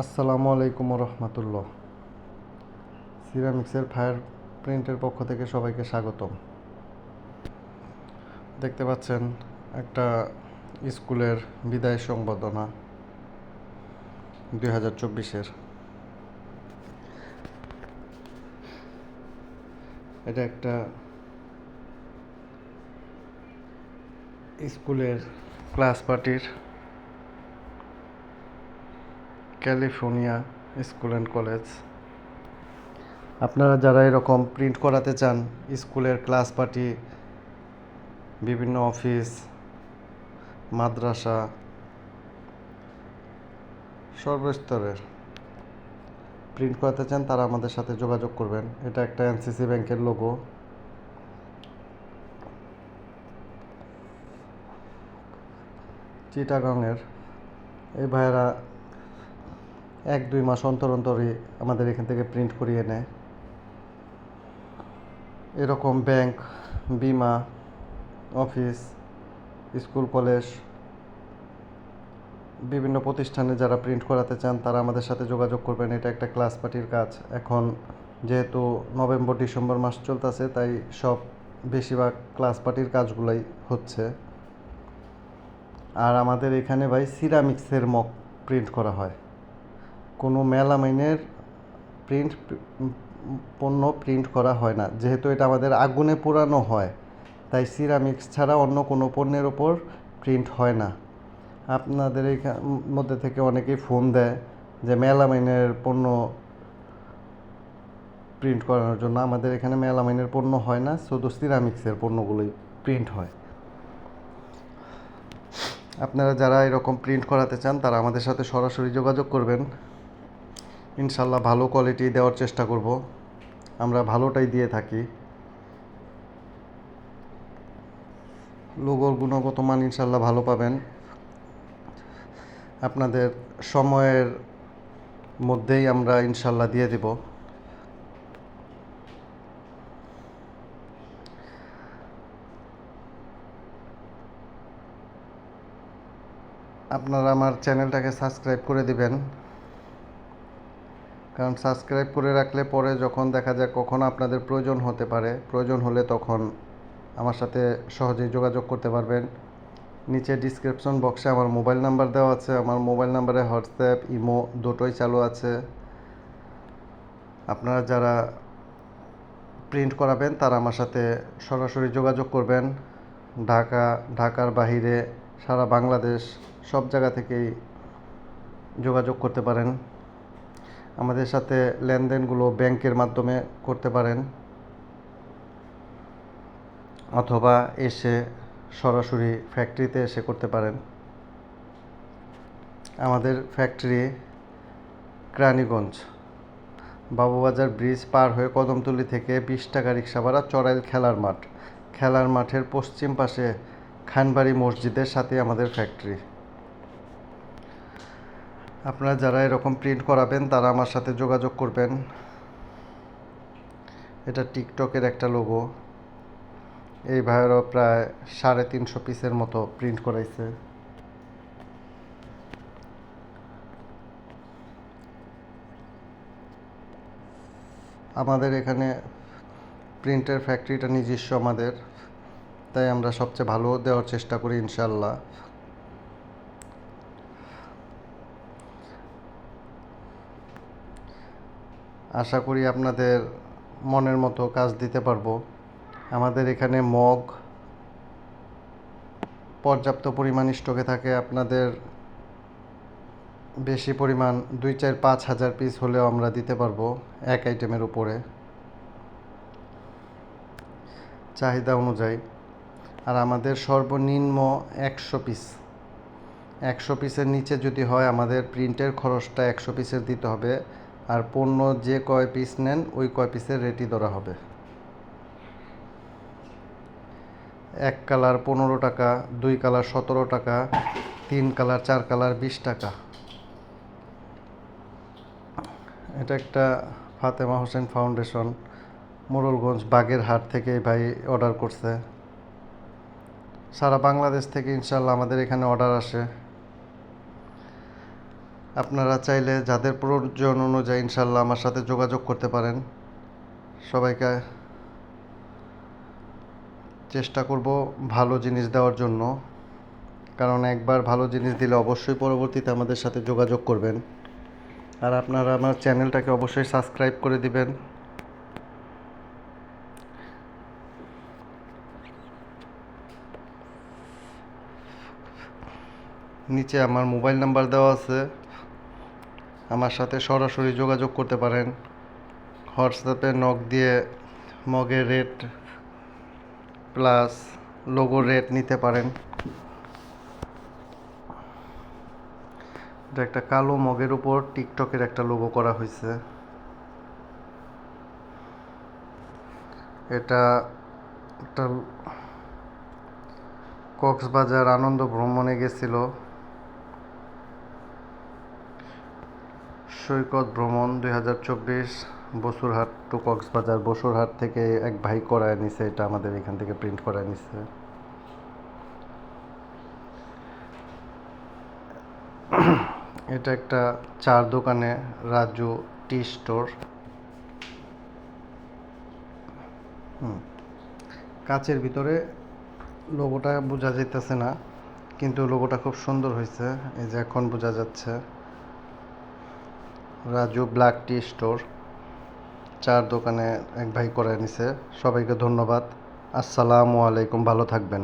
আসসালামু আলাইকুম রহমতুল্লাহ সিরামিক্সের ফায়ার প্রিন্টের পক্ষ থেকে সবাইকে স্বাগতম। দেখতে পাচ্ছেন, একটা স্কুলের বিদায় সংবর্ধনা দুই হাজার চব্বিশের। এটা একটা স্কুলের ক্লাস পার্টির ক্যালিফোর্নিয়া স্কুল অ্যান্ড কলেজ। আপনারা যারা এরকম প্রিন্ট করাতে চান, স্কুলের ক্লাস পার্টি, বিভিন্ন অফিস, মাদ্রাসা, সর্বস্তরের প্রিন্ট করাতে চান, তারা আমাদের সাথে যোগাযোগ করবেন। এটা একটা এনসিসি ব্যাংকের লোগো চিটাগাংয়ের। এই ভাইয়েরা এক, দুই মাস অন্তর অন্তরই আমাদের এখান থেকে প্রিন্ট করিয়ে নেয়। এরকম ব্যাংক বিমা অফিস স্কুল কলেজ বিভিন্ন প্রতিষ্ঠানে যারা প্রিন্ট করাতে চান, তারা আমাদের সাথে যোগাযোগ করবেন। এটা একটা ক্লাস পার্টির কাজ। এখন যেহেতু নভেম্বর, ডিসেম্বর মাস চলতেছে, তাই সব বেশিরভাগ ক্লাস পার্টির কাজগুলাই হচ্ছে। আর আমাদের এখানে ভাই সিরামিক্সের মক প্রিন্ট করা হয়। কোনো মেলামাইনের প্রিন্ট, পণ্য প্রিন্ট করা হয় না। যেহেতু এটা আমাদের আগুনে পোড়ানো হয়, তাই সিরামিক্স ছাড়া অন্য কোনো পণ্যের ওপর প্রিন্ট হয় না। আপনাদের এই মধ্যে থেকে অনেকেই ফোন দেয় যে মেলামাইনের পণ্য প্রিন্ট করানোর জন্য। আমাদের এখানে মেলামাইনের পণ্য হয় না, শুধু সিরামিক্সের পণ্যগুলোই প্রিন্ট হয়। আপনারা যারা এরকম প্রিন্ট করাতে চান, তারা আমাদের সাথে সরাসরি যোগাযোগ করবেন। ইনশাল্লাহ ভালো কোয়ালিটি দেওয়ার চেষ্টা করব। আমরা ভালোটাই দিয়ে থাকি। লোগোর গুণগত মান ইনশাল্লাহ ভালো পাবেন। আপনাদের সময়ের মধ্যেই আমরা ইনশাল্লাহ দিয়ে দেব। আপনারা আমার চ্যানেলটাকে সাবস্ক্রাইব করে দিবেন। কারণ সাবস্ক্রাইব করে রাখলে পরে যখন দেখা যায় কখন আপনাদের প্রয়োজন হতে পারে, প্রয়োজন হলে তখন আমার সাথে সহজেই যোগাযোগ করতে পারবেন। নিচে ডিসক্রিপশন বক্সে আমার মোবাইল নাম্বার দেওয়া আছে, আমার মোবাইল নাম্বারে হোয়াটসঅ্যাপ ইমো দুটোই চালু আছে। আপনারা যারা প্রিন্ট করাবেন, তারা আমার সাথে সরাসরি যোগাযোগ করবেন। ঢাকা, ঢাকার বাহিরে, সারা বাংলাদেশ, সব জায়গা থেকেই যোগাযোগ করতে পারেন। আমাদের সাথে লেনদেনগুলো ব্যাংকের মাধ্যমে করতে পারেন, অথবা এসে সরাসরি ফ্যাক্টরিতে এসে করতে পারেন। আমাদের ফ্যাক্টরি ক্রানীগঞ্জ, বাবুবাজার ব্রিজ পার হয়ে কদমতলি থেকে বিশ টাকা রিক্সা ভাড়া চড়াইল খেলার মাঠ। খেলার মাঠের পশ্চিম পাশে খানবাড়ি মসজিদের সাথে আমাদের ফ্যাক্টরি। আপনারা যারা এরকম প্রিন্ট করাবেন, তারা আমার সাথে যোগাযোগ করবেন। এটা টিকটকের একটা লোগো এই ভাইয়েরও প্রায় সাড়ে তিনশো পিসের মতো প্রিন্ট করাইছে। আমাদের এখানে প্রিন্টের ফ্যাক্টরিটা নিজস্ব আমাদের। তাই আমরা সবচেয়ে ভালো দেওয়ার চেষ্টা করি ইনশাল্লাহ আশা করি আপনাদের মনের মতো কাজ দিতে পারব। আমাদের এখানে মগ পর্যাপ্ত পরিমাণ স্টকে থাকে। আপনাদের বেশি পরিমাণ দুই চার পাঁচ হাজার পিস হলেও আমরা দিতে পারব এক আইটেমের উপরে। চাহিদা অনুযায়ী। আর আমাদের সর্বনিম্ন একশো পিস একশো পিসের নিচে যদি হয়, আমাদের প্রিন্টের খরচটা একশো পিসের দিতে হবে। আর পণ্য যে কয় পিস নেন, ওই কয় পিসের রেটই ধরা হবে। এক কালার পনেরো টাকা, দুই কালার সতেরো টাকা, তিন কালার, চার কালার বিশ টাকা। এটা একটা ফাতেমা হোসেন ফাউন্ডেশন, মোরলগঞ্জ বাগেরহাট থেকে ভাই অর্ডার করছে। সারা বাংলাদেশ থেকে ইনশাল্লাহ আমাদের এখানে অর্ডার আসে। আপনারা চাইলে যাদের প্রয়োজন অনুযায়ী ইনশাল্লাহ আমার সাথে যোগাযোগ করতে পারেন। সবাইকে চেষ্টা করব ভালো জিনিস দেওয়ার জন্য। কারণ একবার ভালো জিনিস দিলে অবশ্যই পরবর্তীতে আমাদের সাথে যোগাযোগ করবেন। আর আপনারা আমার চ্যানেলটাকে অবশ্যই সাবস্ক্রাইব করে দিবেন। নিচে আমার মোবাইল নাম্বার দেওয়া আছে। আমার সাথে সরাসরি যোগাযোগ করতে পারেন। হোয়াটসঅ্যাপে নক দিয়ে মগের রেট প্লাস লোগো রেট নিতে পারেন। এটা একটা কালো মগের উপর টিকটকের একটা লোগো করা হয়েছে। এটা একটা কক্সবাজার আনন্দ ভ্রমণে গেছিল। সৈকত ভ্রমণ দুই হাজার চব্বিশ, বসুরহাট টু কক্সবাজার। বসুরহাট থেকে এক ভাই করায় নিছে, এটা আমাদের এখান থেকে প্রিন্ট করায় নিছে। এটা একটা চার দোকানে রাজু টি স্টোর। কাচের ভিতরে লোগোটা বোঝা যাইতেছে না, কিন্তু লোগোটা খুব সুন্দর হয়েছে এই যে এখন বোঝা যাচ্ছে। রাজু ব্ল্যাক টি স্টোর চার দোকানে এক ভাই করে নিছে। সবাইকে ধন্যবাদ। আসসালামু আলাইকুম। ভালো থাকবেন।